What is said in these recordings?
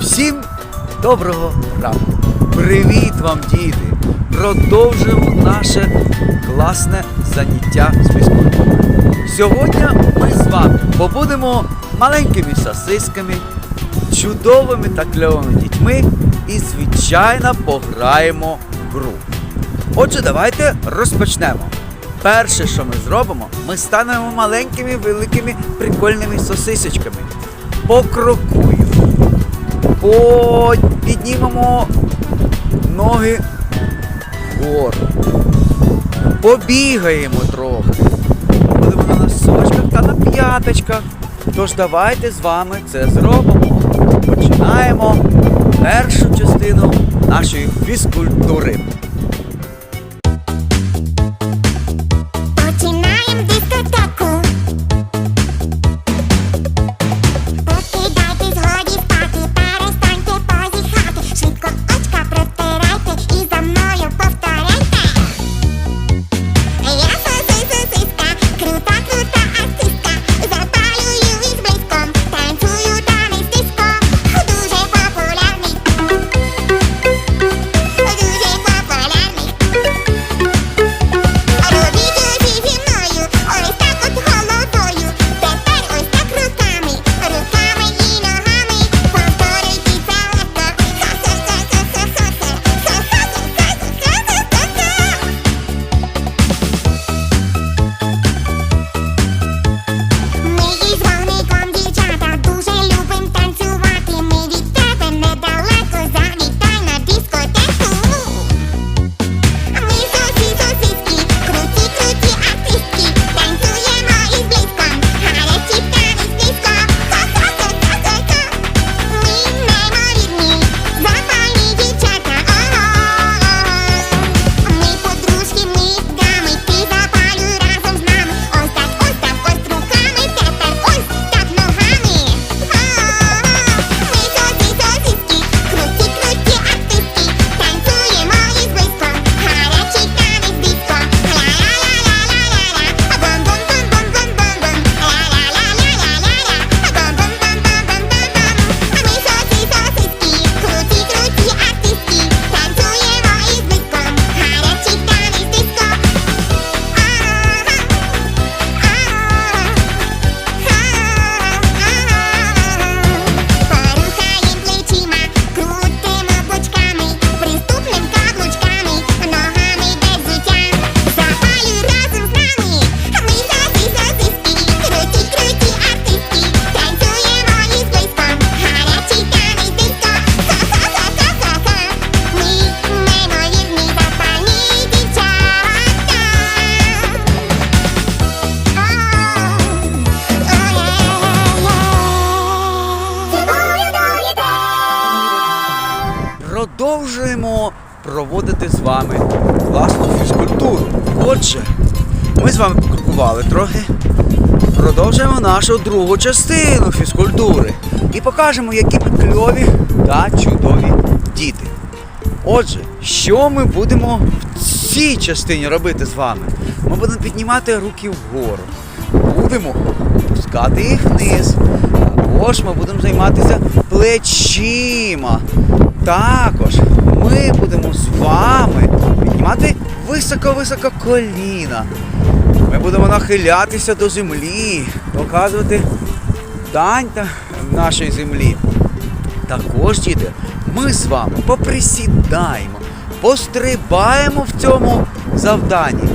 Всім доброго ранку! Привіт вам, діти! Продовжуємо наше класне заняття з фізкультури. Сьогодні ми з вами побудемо маленькими сосисками, чудовими та кльовими дітьми і, звичайно, пограємо в гру. Отже, давайте розпочнемо. Перше, що ми зробимо, ми станемо маленькими, великими, прикольними сосисочками. По... Піднімемо ноги вгору. Побігаємо трохи. Будемо на носочках та на п'яточках. Тож давайте з вами це зробимо. Починаємо першу частину нашої фізкультури. Проводити з вами класну фізкультуру. Отже, ми з вами покрокували трохи. Продовжуємо нашу другу частину фізкультури і покажемо, які ми кльові та чудові діти. Отже, що ми будемо в цій частині робити з вами? Ми будемо піднімати руки вгору, будемо опускати їх вниз. Також ми будемо займатися плечима. Також ми будемо з вами піднімати високо-високо коліна. Ми будемо нахилятися до землі, показувати дань та нашої землі. Також, діти, ми з вами поприсідаємо, пострибаємо в цьому завданні.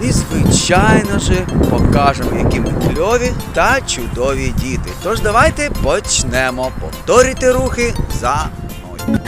І, звичайно ж, покажемо, які ми кльові та чудові діти. Тож давайте почнемо. Повторюйте рухи за мною.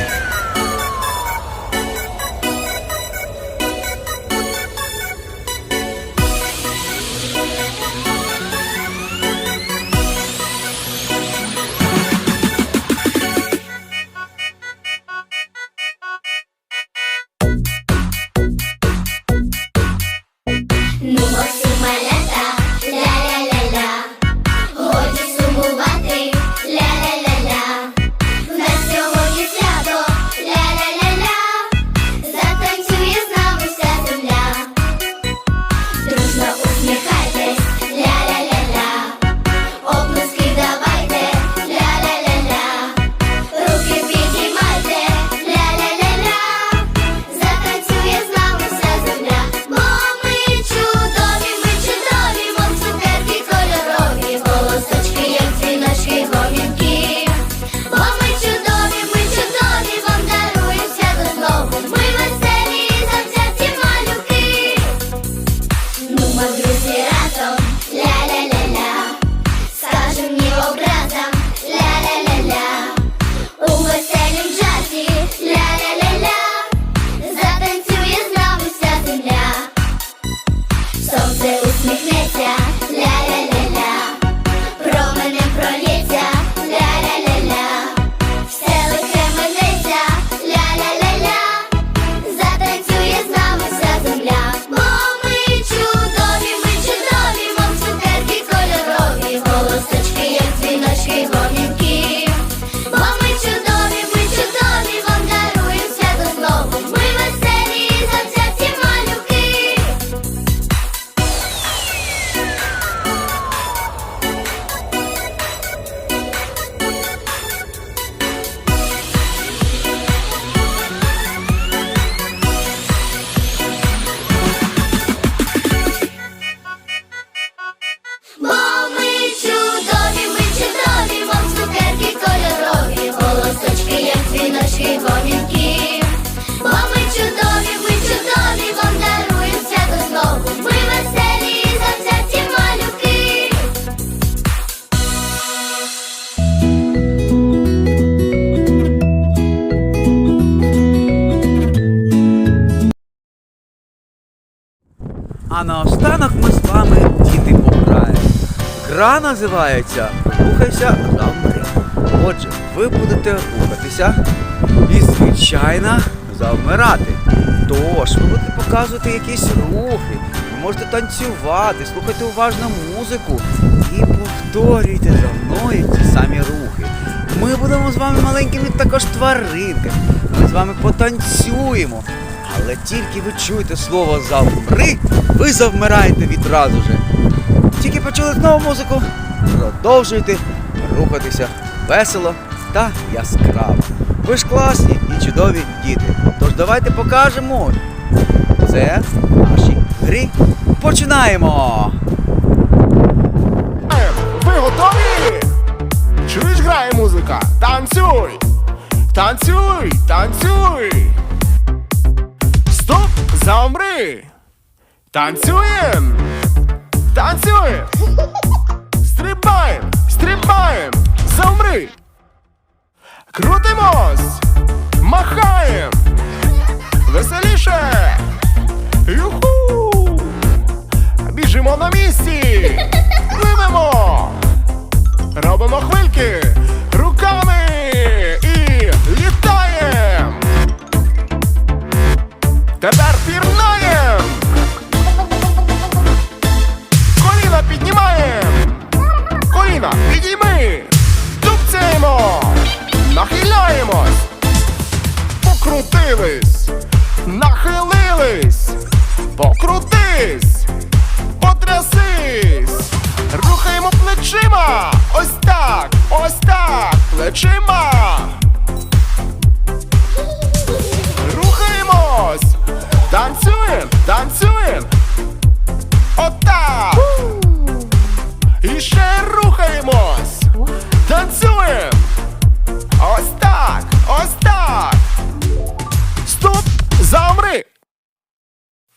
А наостанок ми з вами, діти, пограємо. Гра називається Рухайся завмри. Отже, ви будете рухатися і, звичайно, завмирати. Тож, ви будете показувати якісь рухи, ви можете танцювати, слухати уважно музику і повторюйте за мною ті самі рухи. Ми будемо з вами маленькими також тваринками. Ми з вами потанцюємо. Але тільки ви чуєте слово завмри, ви завмираєте відразу же. Тільки почули знову музику, продовжуйте рухатися весело та яскраво. Ви ж класні і чудові діти. Тож давайте покажемо. Це наші грі. Починаємо! Ви готові? Чуєш, грає музика? Танцюй! Танцюй! Танцюй! Стоп! Замри! Танцюєм! Танцюєм! Стрибаєм! Стрибаєм! Замри! Крутимось! Махаєм! Веселіше! Юху! Біжимо на місці! Пливемо! Робимо хвильки Тепер пірнаєм! Коліна піднімаємо! Коліна підійми! Тупцяємо! Нахиляємось! Покрутились! Нахилились! Покрутись! Потрясись! Рухаємо плечима! Ось так! Ось так! Плечима!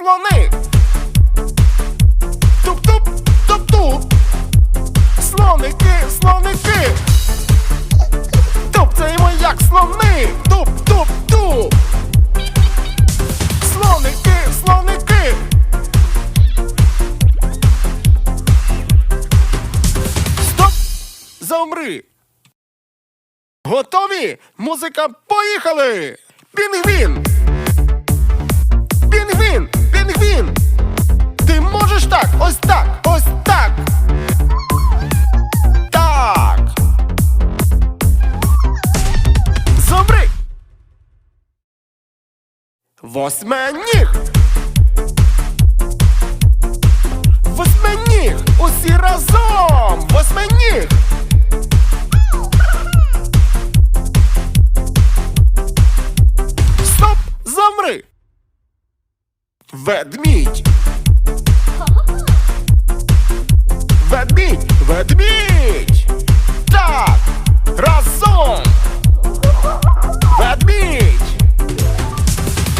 Слони! Туп-туп, туп-туп! Слоники, слоники! Тупцяємо, як слони! Туп-туп-туп! Слоники, слоники! Стоп! Замри! Готові? Музика, поїхали! Пінгвін! Так! Ось так! Ось так! Так! Замри! Восьминіг! Восьминіг! Усі разом! Восьминіг! Стоп! Ведмідь! Ведмідь! Ведмідь! Так! Разом! Ведмідь!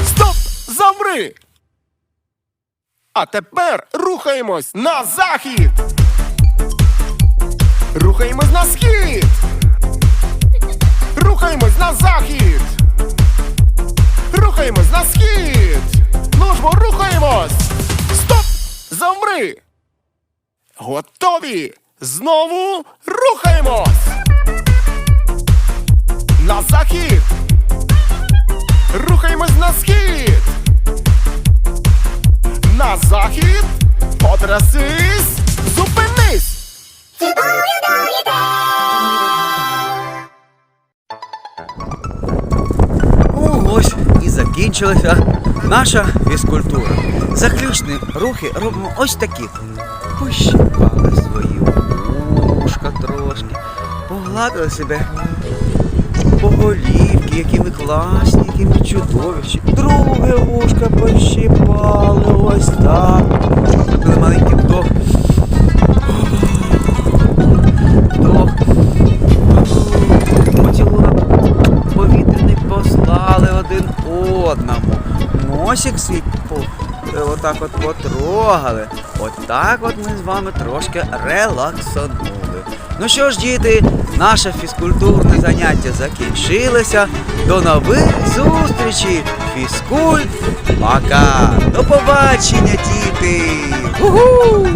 Стоп! Замри! А тепер рухаємось на захід! Рухаємось на схід! Рухаємось на захід! Рухаємось на схід! Ну ж рухаємось! Стоп! Замри! Готові! Знову рухаємось! На захід! Рухаємось на схід! На захід! Потрясись! Зупинись! Закінчилася наша фізкультура. Заключні рухи робимо ось такі. Пощипали свої вушка трошки, погладили себе по голівки, які ми класні, які ми чудові. Друге вушка пощипали, ось так. Зробили маленький вдох. Вдох. Один одному. Носик свій е, отак от потрогали. Отак от ми з вами трошки релаксанули. Ну що ж, діти, наше фізкультурне заняття закінчилося. До нових зустрічей! Фізкульт! Пока! До побачення, діти! Угу!